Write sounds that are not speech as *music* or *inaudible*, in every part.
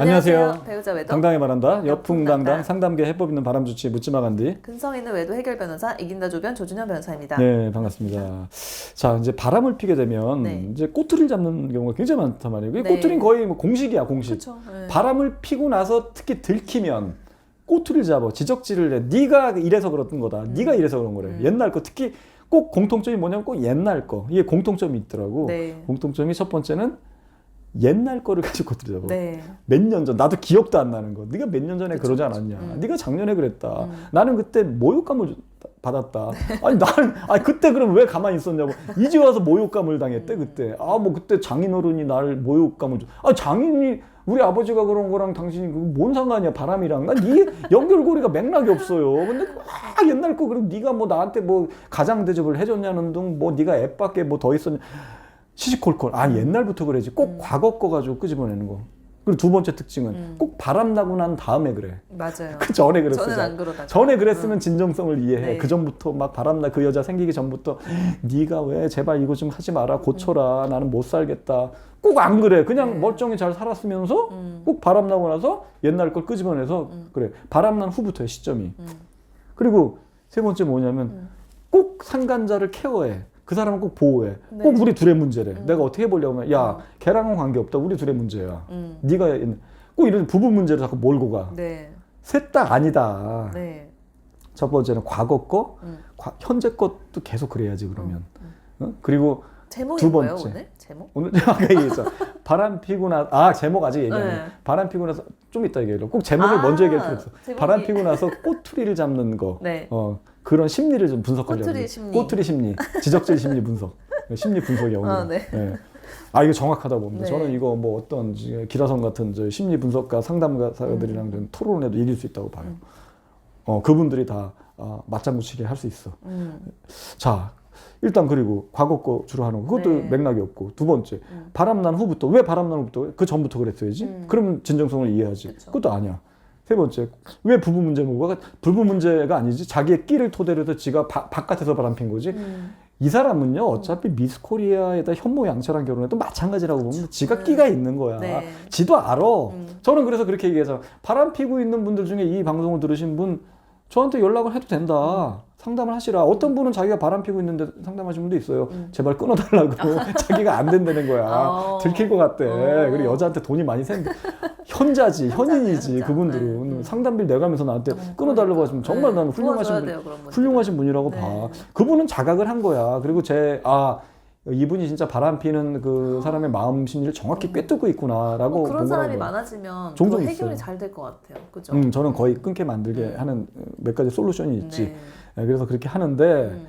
안녕하세요. 배우자 외도 당당히 말한다. 여풍 당당 여풍당당. 상담계 해법 있는 바람 주치 묻지마 간디. 근성 있는 외도 해결 변호사 이긴다 조변 조준현 변호사입니다. 네 반갑습니다. 자 이제 바람을 피게 되면 네. 이제 꼬투리를 잡는 경우가 굉장히 많단 말이에요. 그 네. 꼬투리는 거의 뭐 공식이야 공식. 네. 바람을 피고 나서 특히 들키면 꼬투리를 잡아 지적질을 해. 네가 이래서 그랬던 거다. 네가 이래서 그런 거래. 음. 옛날 거 특히 꼭 공통점이 뭐냐면 꼭 옛날 거. 이게 공통점이 있더라고. 네. 공통점이 첫 번째는 옛날 거를 가지고 잡아. 네. 몇년 전 나도 기억도 안 나는 거. 네가 몇 년 전에 그쵸, 그러지. 않았냐. 음. 네가 작년에 그랬다. 음. 나는 그때 모욕감을 주- 받았다. 아니 나는 아니 그때 그럼 왜 가만히 있었냐고. 이제 와서 모욕감을 당했대 그때. 아 뭐 그때 장인어른이 날 모욕감을 줘. 아 장인이 우리 아버지가 그런 거랑 당신이 그뭔 상관이야 바람이랑. 난 네 연결고리가 맥락이 없어요. 근데 아 옛날 거 그럼 네가 뭐 나한테 뭐 가장 대접을 해줬냐는 등뭐 네가 앱 밖에 뭐 더 있었냐. 시시콜콜. 아 옛날부터 그래지. 꼭 음. 과거 거 가지고 끄집어내는 거. 그리고 두 번째 특징은 음. 꼭 바람 나고 난 다음에 그래. 맞아요. 그 전에 그랬어. 저는 안 그러다가. 전에 그랬으면 진정성을 이해해. 네. 그 전부터 막 바람 나 그 여자 생기기 전부터 네가 왜 제발 이거 좀 하지 마라 고쳐라 나는 못 살겠다. 꼭 안 그래. 그냥 네. 멀쩡히 잘 살았으면서 음. 꼭 바람 나고 나서 옛날 걸 끄집어내서 음. 그래. 바람 난 후부터의 시점이. 음. 그리고 세 번째 뭐냐면 음. 꼭 상간자를 케어해. 그 사람은 꼭 보호해. 네. 꼭 우리 둘의 문제래. 음. 내가 어떻게 해보려고 하면 야 음. 걔랑은 관계없다. 우리 둘의 문제야. 음. 네가 꼭 이런 부부 문제를 자꾸 몰고 가. 네. 셋다 아니다. 네. 첫 번째는 과거 거, 음. 과- 현재 것도 계속 그래야지 그러면. 음. 어? 그리고 제목이 두 뭐예요 번째. 오늘? 제목? 오늘 *laughs* 아까 얘기했어. 바람 피고 나, 아 제목 아직 얘기 안 해. 네. 바람 피고 나서 좀 이따 얘기해. 꼭 제목을 아, 먼저 얘기할 필요 없어. 제목이- 바람 피고 나서 *laughs* 꼬투리를 잡는 거. 네. 어 그런 심리를 좀 분석하려고. 꼬투리. 심리. 꼬투리 심리, 지적질 심리 분석, 심리 분석이야 오늘. 아, 네. 아 이거 정확하다 봅니다. 네. 저는 이거 뭐 어떤 지- 기라성 같은 저 심리 분석가 상담가들이랑 좀 토론해도 이길 수 있다고 봐요. 음. 어 그분들이 다 아, 맞장 구치게 할수 있어. 음. 자 일단 그리고 과거 거 주로 하는 거 그것도 네. 맥락이 없고 두 번째 음. 바람 난 후부터 왜 바람 난 후부터 그 전부터 그랬어야지 음. 그러면 진정성을 이해하지 그쵸. 그것도 아니야 세 번째 왜 부부 문제 뭐가 부부 문제가 아니지 자기의 끼를 토대로 해서 지가 바, 바깥에서 바람 핀 거지 음. 이 사람은요 어차피 미스 코리아에다 현모양처랑 결혼해도 마찬가지라고 보면 지가 네. 끼가 있는 거야 네. 지도 알아 음. 저는 그래서 그렇게 얘기해서 바람 피고 있는 분들 중에 이 방송을 들으신 분 저한테 연락을 해도 된다. 상담을 하시라. 어떤 분은 자기가 바람 피고 있는데 상담하신 분도 있어요. 음. 제발 끊어달라고. *laughs* 자기가 안 된다는 거야. 어. 들킬 것 같대. 어. 그리고 여자한테 돈이 많이 센. 현자지, 현인이지. 현자. 그분들은. 네. 음. 상담비를 내가면서 나한테 어, 끊어달라고 그러니까. 하시면 정말 네. 나는 훌륭하신 분, 돼요. 훌륭하신 분이라고 네. 봐. 그분은 자각을 한 거야. 그리고 제, 아, 이분이 진짜 바람 피는 그 사람의 마음 심리를 정확히 꿰뚫고 있구나라고 어, 그런 본 사람이. 많아지면 종종 더 해결이. 잘 될 것 같아요. 그죠? 음, 저는 거의 끊게 만들게 음. 하는 몇 가지 솔루션이 있지. 네. 예, 그래서 그렇게 하는데, 음.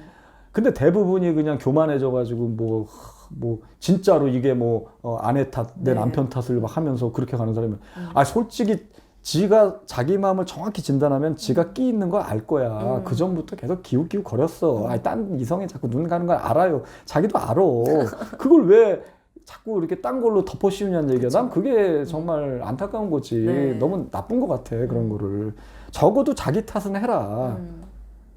근데 대부분이 그냥 교만해져 가지고 뭐, 뭐 진짜로 이게 뭐 어, 아내 탓, 내 네. 남편 탓을 막 하면서 그렇게 가는 사람이, 음. 아 솔직히 지가 자기 마음을 정확히 진단하면 지가 끼 있는 거알 거야. 음. 그 전부터 계속 기웃기웃 거렸어. 음. 아, 딴 이성에 자꾸 눈 가는 걸 알아요. 자기도 알아. *laughs* 그걸 왜 자꾸 이렇게 딴 걸로 덮어 씌우냐는 얘기야. 난 그게 정말 안타까운 거지. 네. 너무 나쁜 것 같아 그런 음. 거를. 적어도 자기 탓은 해라. 음.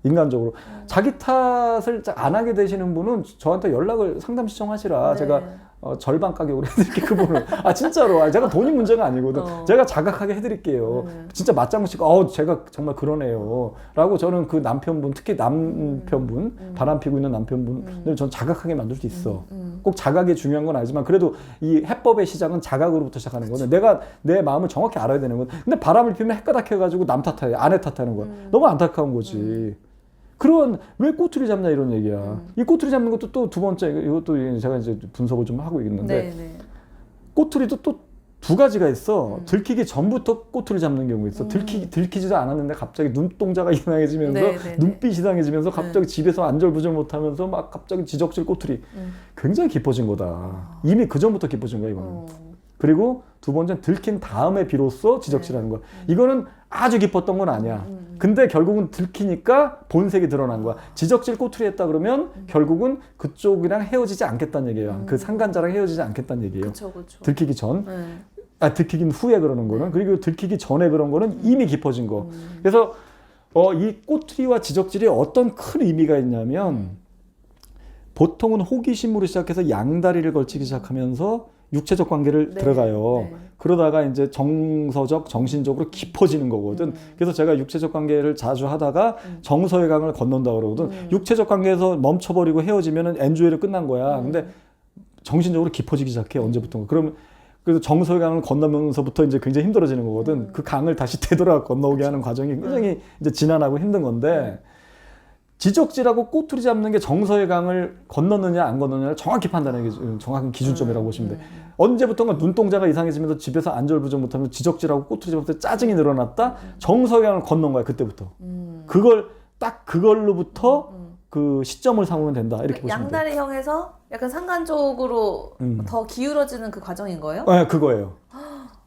인간적으로 음. 자기 탓을 안 하게 되시는 분은 저한테 연락을 상담 신청하시라 네. 제가 어, 절반 가격으로 *laughs* 해드릴게 그분을 아 진짜로 아, 제가 돈이 문제가 아니거든 어. 제가 자각하게 해드릴게요 음. 진짜 맞장구 치고 어 제가 정말 그러네요 라고 저는 그 남편분 특히 남편분 음. 바람 피고 있는 남편분을 음. 전 자각하게 만들 수 있어 음. 꼭 자각이 중요한 건 아니지만 그래도 이 해법의 시작은 자각으로부터 시작하는 거는 내가 내 마음을 정확히 알아야 되는 건 근데 바람을 피면 헷가닥 해가지고 남 탓해 아내 탓하는 거야 음. 너무 안타까운 거지 그런 왜 꼬투리 잡냐 이런 얘기야 음. 이 꼬투리 잡는 것도 또 두 번째 이것도 제가 이제 분석을 좀 하고 있는데 네, 네. 꼬투리도 또 두 가지가 있어 음. 들키기 전부터 꼬투리 잡는 경우 있어 음. 들키 들키지도 않았는데 갑자기 눈동자가 *laughs* 이상해지면서 네, 네, 네. 눈빛이 이상해지면서 갑자기 집에서 안절부절 못하면서 막 갑자기 지적질 꼬투리 음. 굉장히 깊어진 거다. 이미 그 전부터 깊어진 거야 이거는. 어. 그리고 두 번째는 들킨 다음에 비로소 지적질하는 거야. 이거는 아주 깊었던 건 아니야. 음. 근데 결국은 들키니까 본색이 드러난 거야. 지적질 꼬투리 했다 그러면 결국은 그쪽이랑 헤어지지 않겠다는 얘기예요. 음. 그 상간자랑 헤어지지 않겠다는 얘기예요. 그쵸, 그쵸. 들키기 전, 네. 아 들키긴 후에 그러는 거는 그리고 들키기 전에 그런 거는 이미 깊어진 거. 음. 그래서 어, 이 꼬투리와 지적질이 어떤 큰 의미가 있냐면 보통은 호기심으로 시작해서 양다리를 걸치기 시작하면서 육체적 관계를 네. 들어가요. 네. 그러다가 이제 정서적, 정신적으로 깊어지는 거거든. 음. 그래서 제가 육체적 관계를 자주 하다가 음. 정서의 강을 건넌다 그러거든. 음. 육체적 관계에서 멈춰버리고 헤어지면은 엔조이를 끝난 거야. 음. 근데 정신적으로 깊어지기 시작해 언제부턴가. 그러면 그래서 정서의 강을 건너면서부터 이제 굉장히 힘들어지는 거거든. 음. 그 강을 다시 *laughs* 되돌아 건너오게 하는 과정이 굉장히 이제 지난하고 힘든 건데 지적질하고 꼬투리 잡는 게 정서의 강을 건넜느냐 안 건넜느냐를 정확히 판단하는 게 정확한 기준점이라고 보시면 돼. 음. 언제부턴가 눈동자가 이상해지면서 집에서 안절부절 못하면 지적질하고 꼬투리 잡을 때 짜증이 늘어났다. 정서의 강을 건넌 거야 그때부터. 음. 그걸 딱 그걸로부터 음. 그 시점을 삼으면 된다 이렇게 보시면 돼요. 양다리 형에서 약간 상관적으로 음. 더 기울어지는 그 과정인 거예요? 네, 그거예요.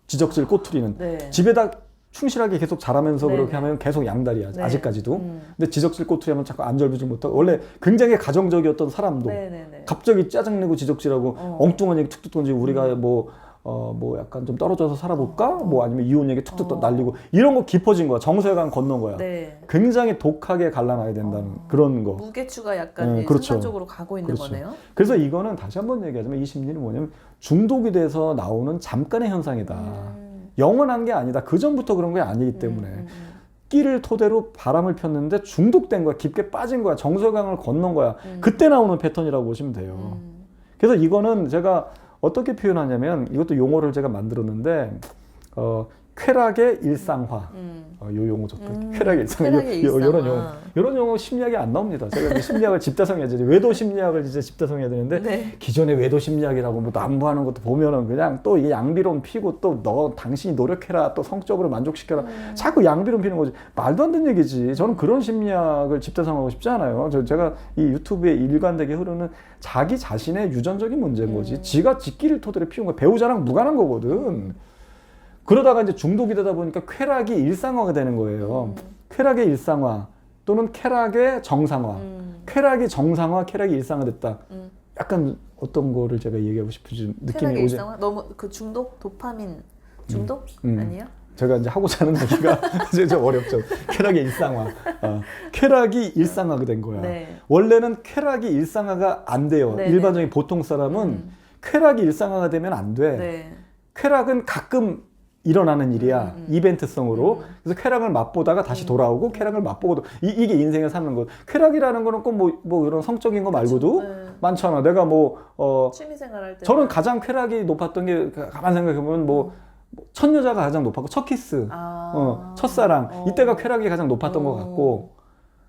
지적질 꼬투리는 네. 집에다 충실하게 계속 잘하면서 네네. 그렇게 하면 계속 양다리야 네. 아직까지도. 음. 근데 지적질 꼬투리 하면 자꾸 안절부절 못하고 원래 굉장히 가정적이었던 사람도 네네네. 갑자기 짜증내고 지적질하고 어. 엉뚱한 얘기 툭툭 던지고 우리가 뭐 어, 뭐 약간 좀 떨어져서 살아볼까? 뭐 아니면 이혼 얘기 툭툭 어. 날리고 이런 거 깊어진 거야. 정서에 간 건넌 거야. 네. 굉장히 독하게 갈라놔야 된다는 어. 그런 거. 무게추가 약간 네, 예, 그렇죠. 순간적으로 가고 있는 그렇죠. 거네요. 그래서 이거는 다시 한번 얘기하자면 이 심리는 뭐냐면 중독이 돼서 나오는 잠깐의 현상이다. 음. 영원한 게 아니다. 그 전부터 그런 게 아니기 때문에 음, 음, 끼를 토대로 바람을 폈는데 중독된 거야. 깊게 빠진 거야. 정서강을 건넌 거야. 음. 그때 나오는 패턴이라고 보시면 돼요. 음. 그래서 이거는 제가 어떻게 표현하냐면 이것도 용어를 제가 만들었는데 어, 쾌락의 일상화. 음. 어, 요 용어 좋다. 음. 쾌락의 일상화. 쾌락의 요, 요, 요런 일상화. 용어. 이런 용어 심리학이 안 나옵니다. 제가 이제 심리학을 집대성해야 되지. 외도 심리학을 이제 집대성해야 되는데 네. 기존의 외도 심리학이라고 뭐 남부하는 것도 보면은 그냥 또 이게 양비론 피고 또 너 당신이 노력해라 또 성적으로 만족시켜라 음. 자꾸 양비론 피는 거지 말도 안 되는 얘기지 저는 그런 심리학을 집대성하고 싶지 않아요 저 제가 이 유튜브에 일관되게 흐르는 자기 자신의 유전적인 문제인 거지 음. 지가 지끼를 토대로 피운 거 배우자랑 무관한 거거든 그러다가 이제 중독이 되다 보니까 쾌락이 일상화가 되는 거예요 음. 쾌락의 일상화 또는 쾌락의 정상화 음. 쾌락이 정상화 쾌락이 일상화됐다 음. 약간 어떤 거를 제가 얘기하고 싶은지 느낌이 오지 일상화 너무 그 중독 도파민 중독 음. 아니에요? 제가 이제 하고자 하는 얘기가 *laughs* *laughs* 이제 좀 어렵죠 쾌락의 일상화 어, 쾌락이 일상화가 된 거야 네. 원래는 쾌락이 일상화가 안 돼요 네네. 일반적인 보통 사람은 음. 쾌락이 일상화가 되면 안 돼 네. 쾌락은 가끔 일어나는 일이야 음, 음. 이벤트성으로 음. 그래서 쾌락을 맛보다가 다시 음. 돌아오고 쾌락을 맛보고도 이, 이게 인생을 사는 거 쾌락이라는 거는 꼭뭐뭐 이런 성적인 거 말고도 네. 많잖아 내가 뭐 어, 취미생활 할 때. 저는 가장 쾌락이 높았던 게 가- 가만 생각해 보면 뭐 첫 여자가 가장 높았고 첫 키스, 아. 어, 첫사랑 어. 이때가 쾌락이 가장 높았던 것 어. 같고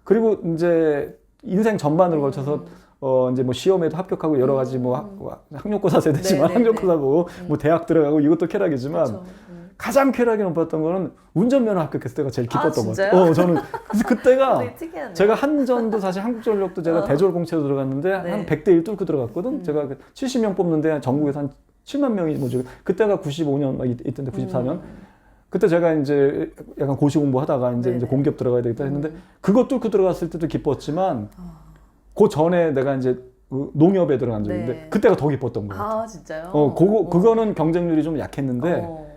그리고 이제 인생 전반을 음. 걸쳐서 어 이제 뭐 시험에도 합격하고 여러 가지 뭐 음. 학- 학력고사 세대지만 네네네. 학력고사고 음. 뭐 대학 들어가고 이것도 쾌락이지만 그렇죠. 음. 가장 쾌락이 높았던 거는 운전면허 합격했을 때가 제일 기뻤던 아, 것 진짜요? 같아요. 어 저는 그래서 그때가 *laughs* 되게 특이하네요. 제가 한전도 사실 한국전력도 제가 어. 대졸 공채로 들어갔는데 네. 한 100대 1 뚫고 들어갔거든. 음. 제가 그 70명 뽑는데 전국에서 한 7만 명이 뭐죠. 그때가 95년 막 이- 이때인데 94년. 음. 그때 제가 이제 약간 고시 공부하다가 이제 네네. 이제 공기업 들어가야 되겠다 했는데 음. 그거 뚫고 들어갔을 때도 기뻤지만 아. 그 전에 내가 이제 그 농협에 들어간 있는데 네. 그때가 더 기뻤던 거예요. 아 진짜요? 어, 그거 어. 그거는 경쟁률이 좀 약했는데 어.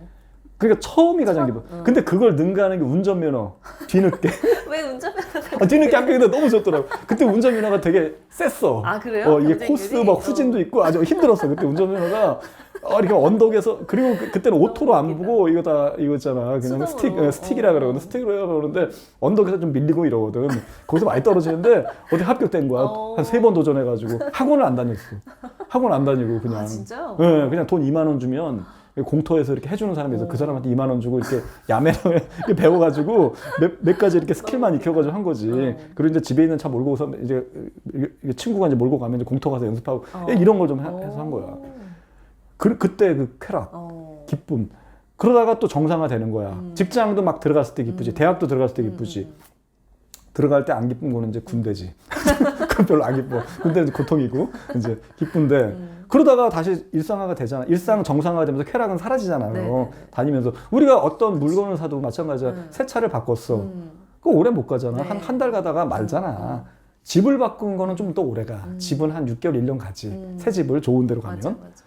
그러니까 처음이 가장? 기뻐. 어. 근데 그걸 능가하는 게 운전면허 뒤늦게 *laughs* 왜 운전면허? 아, 뒤늦게 합격했는데 너무 좋더라고. 그때 운전면허가 되게 셌어. 아 그래요? 어, 이게 경쟁률이? 코스 막 후진도 어. 있고 아주 힘들었어. 그때 운전면허가 어, 이렇게 언덕에서 그리고 그, 그때는 오토로 안 웃기다. 보고 이거 다 이거 있잖아. 그냥 수동으로. 스틱 어, 스틱이라 어. 그러거든. 스틱으로 해라 그러는데 언덕에서 좀 밀리고 이러거든. 거기서 많이 떨어지는데 어떻게 합격된 거야. 어. 한 세 번 도전해 가지고 학원을 안 다녔어. 학원 안 다니고 그냥. 아 진짜요? 예, 그냥 돈 2만 원 주면 공터에서 이렇게 해주는 사람이 있어. 어. 그 사람한테 2만 원 주고 이렇게 *laughs* 이렇게 배워가지고 몇, 몇 가지 이렇게 스킬만 익혀가지고 한 거지. 어. 그리고 이제 집에 있는 차 몰고서 이제 친구가 이제 몰고 가면 이제 공터 가서 연습하고 어. 이런 걸 좀 해서 한 거야. 그, 그때 그 쾌락, 어. 기쁨. 그러다가 또 정상화 되는 거야. 음. 직장도 막 들어갔을 때 기쁘지. 음. 대학도 들어갔을 때 기쁘지. 음, 들어갈 때 안 기쁜 거는 이제 군대지. *laughs* 그건 별로 안 기뻐. 군대는 이제 고통이고 이제 기쁜데 음. 그러다가 다시 일상화가 되잖아. 일상 정상화가 되면서 쾌락은 사라지잖아요. 네네네. 다니면서 우리가 어떤 물건을 사도 마찬가지야. 음. 새 차를 바꿨어. 음. 그거 오래 못 가잖아. 네. 한한 달 가다가 말잖아. 집을 바꾼 거는 좀 더 오래 가. 음. 집은 한 6개월, 1년 가지. 음. 새 집을 좋은 데로 가면. 맞아 맞아.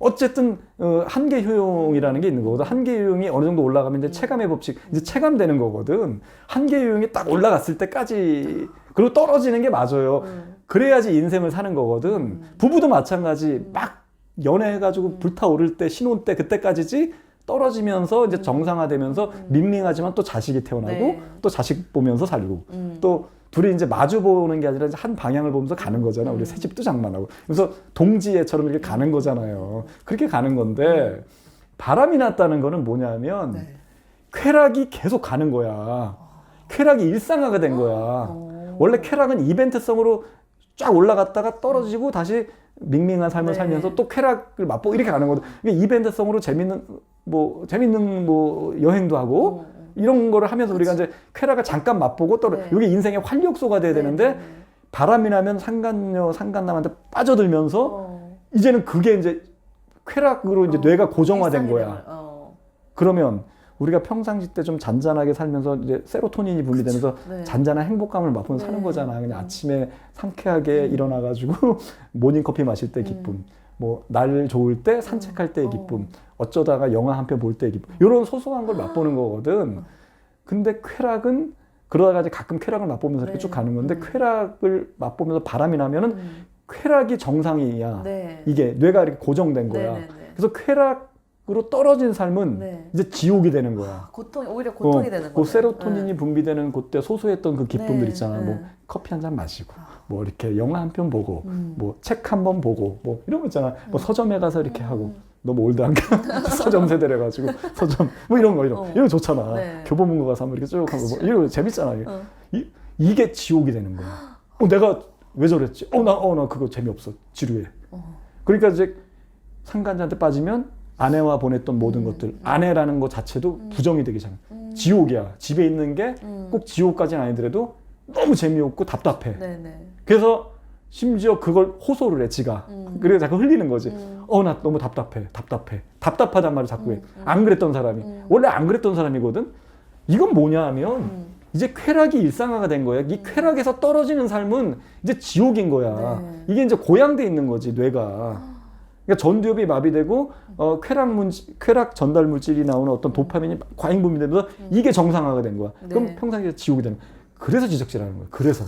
어쨌든 어, 한계 효용이라는 게 있는 거거든. 한계 효용이 어느 정도 올라가면 이제 체감의 법칙, 이제 체감되는 거거든. 한계 효용이 딱 올라갔을 때까지 그리고 떨어지는 게 맞아요. 음. 그래야지 인생을 사는 거거든. 음. 부부도 마찬가지. 막 연애해가지고 불타오를 때 신혼 때 그때까지지 떨어지면서 이제 정상화되면서 밍밍하지만 또 자식이 태어나고 네. 또 자식 보면서 살고 음. 또 둘이 이제 마주 보는 게 아니라 이제 한 방향을 보면서 가는 거잖아. 우리 새 집도 장만하고. 그래서 동지애처럼 이렇게 가는 거잖아요. 그렇게 가는 건데 바람이 났다는 거는 뭐냐면 네. 쾌락이 계속 가는 거야. 쾌락이 일상화가 된 거야. 어. 원래 쾌락은 이벤트성으로 쫙 올라갔다가 떨어지고 다시 밍밍한 삶을 네. 살면서 또 쾌락을 맛보고 이렇게 가는 거든. 이게 이벤트성으로 재밌는 뭐 재밌는 뭐 여행도 하고 어, 어. 이런 거를 하면서 우리가 이제 쾌락을 잠깐 맛보고 또 네. 이게 인생의 활력소가 돼야 네, 되는데 네, 네. 바람이 나면 상간녀 상간남한테 빠져들면서 어. 이제는 그게 이제 쾌락으로 이제 어. 뇌가 고정화된 거야. 어. 그러면 우리가 평상시 때 좀 잔잔하게 살면서 이제 세로토닌이 분비되면서 네. 잔잔한 행복감을 맛보면서 네. 사는 거잖아. 그냥 음. 아침에 상쾌하게 일어나가지고 *laughs* 모닝 커피 마실 때 기쁨, 뭐날 좋을 때 산책할 때의 어. 기쁨, 어쩌다가 영화 한 편 볼 때의 기쁨. 이런 소소한 걸 맛보는 거거든. 근데 쾌락은 그러다가 이제 가끔 쾌락을 맛보면서 이렇게 네. 쭉 가는 건데 음. 쾌락을 맛보면서 바람이 나면은 음. 쾌락이 정상이야. 네. 이게 뇌가 이렇게 고정된 거야. 네, 네, 네. 그래서 쾌락 으로 떨어진 삶은 네. 이제 지옥이 되는 거야. 고통 오히려 고통이 어, 되는 그 거예요. 세로토닌이 분비되는 그때 소소했던 그 기쁨들 네, 있잖아. 네. 뭐 커피 한 잔 마시고, 아. 뭐 이렇게 영화 한 편 보고, 음. 뭐책 한 번 보고, 뭐 이런 거 있잖아. 뭐 서점에 가서 이렇게 하고. 음. 너무 올드한가? *laughs* 서점 세대래 가지고 서점 뭐 이런 거 이런 어. 이런 거 좋잖아. 네. 교보문고 가서 한번 이렇게 쭉 하고 뭐 이런 거 재밌잖아. 이게. 어. 이, 이게 지옥이 되는 거야. 어, 내가 왜 저랬지? 어, 나, 어, 나 그거 재미없어. 지루해. 어. 그러니까 이제 상간자한테 빠지면 아내와 보냈던 모든 것들, 아내라는 것 자체도 부정이 되기 시작해. 음. 지옥이야. 집에 있는 게꼭 음. 지옥까지는 아니더라도 너무 재미없고 답답해. 네, 네. 그래서 심지어 그걸 호소를 해, 지가. 음. 그래서 자꾸 흘리는 거지. 음. 어, 나 너무 답답해. 답답해. 답답하단 말을 자꾸 해. 음, 음. 안 그랬던 사람이. 음. 원래 안 그랬던 사람이거든? 이건 뭐냐 하면 음. 이제 쾌락이 일상화가 된 거야. 이 쾌락에서 떨어지는 삶은 이제 지옥인 거야. 네. 이게 이제 고양돼 있는 거지, 뇌가. 그러니까 전두엽이 마비되고 어, 쾌락 문 쾌락 전달 물질이 나오는 어떤 도파민이 과잉 분비되면서 이게 정상화가 된 거야. 그럼 네. 평상시에 지옥이 되는 거야. 그래서 지적질하는 거야. 그래서.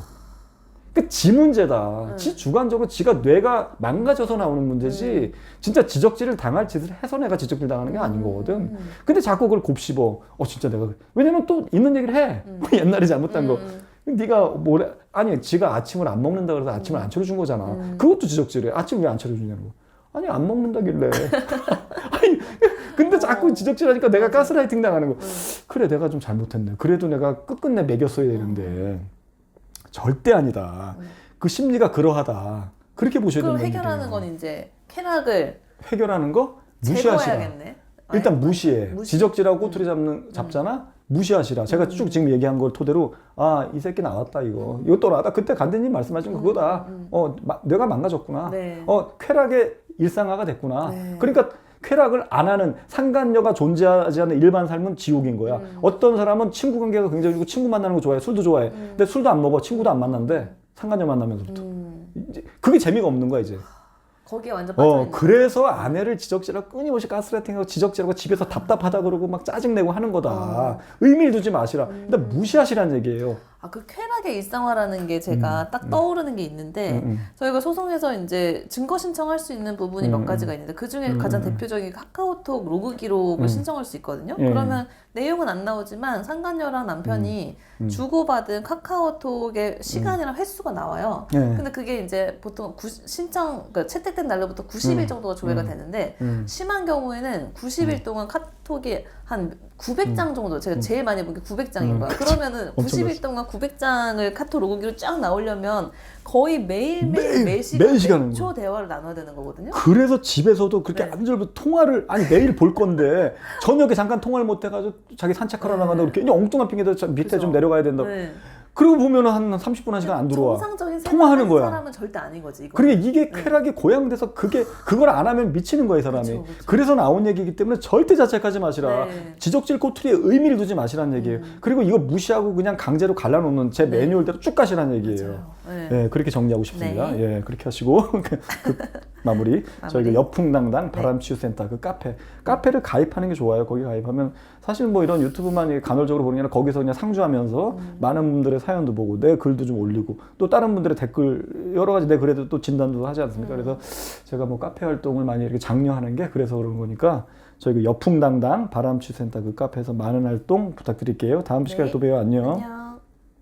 그지 문제다. 네. 지 주관적으로 지가 뇌가 망가져서 나오는 문제지. 진짜 지적질을 당할 짓을 해서 내가 지적질 당하는 게 아닌 거거든. 음. 근데 자꾸 그걸 곱씹어. 어 진짜 내가 그래. 왜냐면 또 있는 얘기를 해. 음. *laughs* 옛날에 잘못한 거. 음. 네가 뭐래? 아니 지가 아침을 안 먹는다 그래서 아침을 안 차려준 거잖아. 음. 그것도 지적질해. 아침 왜 안 차려주냐는 거. 아니 안 먹는다길래. *laughs* 아니 근데 자꾸 어. 지적질하니까 내가 가스라이팅 당하는 거. 음. 그래 내가 좀 잘못했네. 그래도 내가 끝끝내 매겼어야 되는데 절대 아니다. 음. 그 심리가 그러하다. 그렇게 보셔야 그걸 된다는 해결하는. 건 이제 쾌락을 해결하는 거 무시하시라. 일단 무시해. 무시? 지적질하고 꼬투리 잡는 잡잖아. 무시하시라. 제가 음. 쭉 지금 얘기한 걸 토대로 아 이 새끼 나왔다 이거. 이거 또 나왔다. 그때 간대님 말씀하신 거 그거다. 음. 어 마- 내가 망가졌구나. 네. 어 쾌락의 일상화가 됐구나. 네. 그러니까 쾌락을 안 하는 상간녀가 존재하지 않는 일반 삶은 지옥인 거야. 음. 어떤 사람은 친구 관계가 굉장히 좋고 친구 만나는 거 좋아해. 술도 좋아해. 근데 술도 안 먹어. 친구도 안 만난대. 상간녀 만나면서부터. 음. 이제 그게 재미가 없는 거야 이제. 거기에 완전 빠져 어. 그래서 아내를 지적질하고 끊임없이 가스라이팅하고 지적질하고 집에서 답답하다 그러고 막 짜증내고 하는 거다. 어. 의미를 두지 마시라. 음. 일단 무시하시라는 얘기예요. 아, 그 쾌락의 일상화라는 게 제가 딱 떠오르는 게 있는데 음, 음. 저희가 소송에서 이제 증거 신청할 수 있는 부분이 음, 몇 음. 가지가 있는데 그 중에 음, 가장 음. 대표적인 카카오톡 로그 기록을 음. 신청할 수 있거든요. 예. 그러면 내용은 안 나오지만 상간녀랑 남편이 음. 주고받은 카카오톡의 시간이랑 횟수가 나와요. 예. 근데 그게 이제 보통 구, 신청 그러니까 채택된 날로부터 90일 음. 정도가 조회가 음. 되는데 음. 심한 경우에는 90일 동안 카톡이 한 900장 정도 제가 제일 많이 본 게 900장인 음, 거야. 그러면은 엄청 90일 동안 900장을 카톡 로그기로 쫙 나오려면 거의 매일 매일 매일, 매 시간 매일 시간은 몇초 대화를 나눠야 되는 거거든요. 그래서 집에서도 그렇게 네. 안절부 통화를 아니 매일 볼 건데 저녁에 잠깐 통화를 못 해가지고 자기 산책하러 나간다고 이렇게 그냥 엉뚱한 핑계대 저 밑에 네. 그죠. 좀 내려가야 된다. 고 네. 그리고 보면 한 30분 한 시간 안 들어와. 정상적인 통화하는 거야. 사람은 절대 아닌 거지. 이거. 그러니까 이게 쾌락이 고양돼서 그게 그걸 안 하면 미치는 거야 이 사람이. 그쵸, 그쵸. 그래서 나온 얘기이기 때문에 절대 자책하지 마시라. 네. 지적질 꼬투리에 의미를 두지 마시라는 얘기예요. 음. 그리고 이거 무시하고 그냥 강제로 갈라놓는 제 네. 매뉴얼대로 쭉 가시라는 얘기예요. 맞아요. 네. 예, 그렇게 정리하고 싶습니다. 네. 예, 그렇게 하시고 *laughs* 그, 그 마무리. *laughs* 저희 그 네. 바람치유센터 그 카페. 카페를 가입하는 게 좋아요. 거기 가입하면 사실 뭐 이런 유튜브만 간헐적으로 보는 게 아니라 거기서 그냥 상주하면서 음. 많은 분들의 사연도 보고 내 글도 좀 올리고 또 다른 분들의 댓글 여러 가지 내 글에도 또 진단도 하지 않습니까? 그래서 제가 뭐 카페 활동을 많이 이렇게 장려하는 게 그래서 그런 거니까 저희 그 여풍당당 바람취센터 그 카페에서 많은 활동 부탁드릴게요. 다음 시간에 네. 또 봬요. 안녕. 안녕.